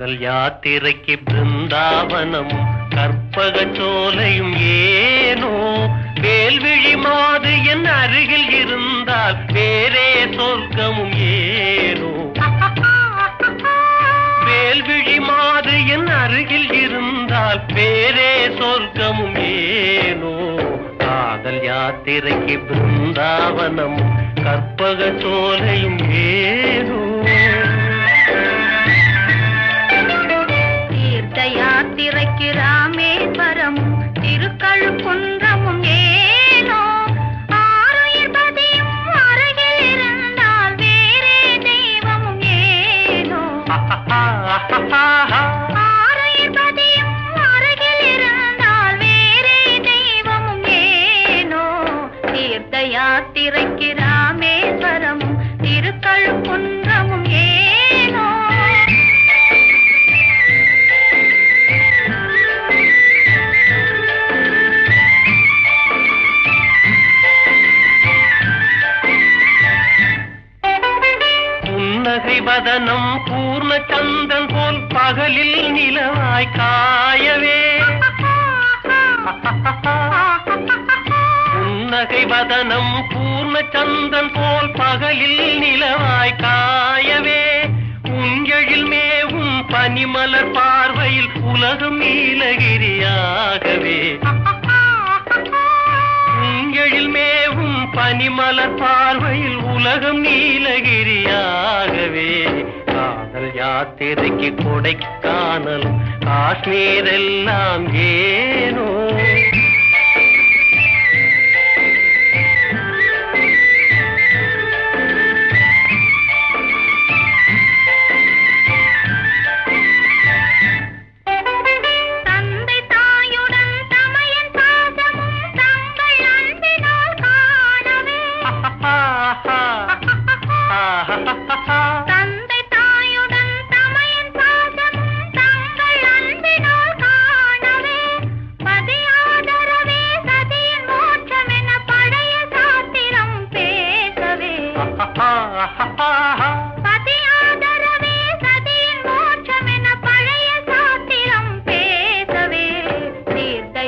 காதல் யாத்திரைக்கு பிருந்தாவனம் கற்பக சோலையும் ஏனோ? வேல்விழி மாது என் அருகில் இருந்தால் வேறே சொர்க்கமும் ஏனோ? வேல்விழி மாது என் அருகில் இருந்தால் வேறே சொர்க்கமும் ஏனோ? காதல் யாத்திரைக்கு பிருந்தாவனம் கற்பக சோலையும் ஏ யாத்திரைக்கு ராமேஸ்வரமும் திருக்கழுக்குன்றமும் ஏனோ? புன்னகை வதனம் பூர்ண சந்தன் போல் பகலில் நிலவாய் காயவே. புன்னகை வதனம் பூர்ண சந்தன் போல் பகலில் நிலவாய் காயவே. உஞ்செழில் மேவும் பனிமலர் பார்வையில் உலகம் நீலகிரியாகவே. உஞ்செழில் மேவும் பனிமலர் பார்வையில் உலகம் நீலகிரியாகவே. காதல் யாத்திரைக்கு கொடைக்கானலும் காஷ்மீர் எல்லாம் ஏனோ.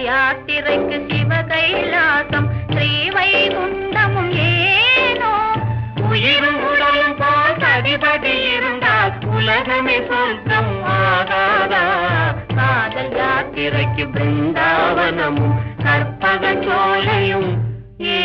யாத்திரைக்கு சிவகைலாசம் ஸ்ரீவைகுண்டமும் ஏனோ? உயிரும் உடலும் போல் தடிபடி இருந்தால் உலகமே சொர்க்கம் ஆகாதா? காதல் யாத்திரைக்கு பிருந்தாவனமும் கற்பக சோலையும் ஏ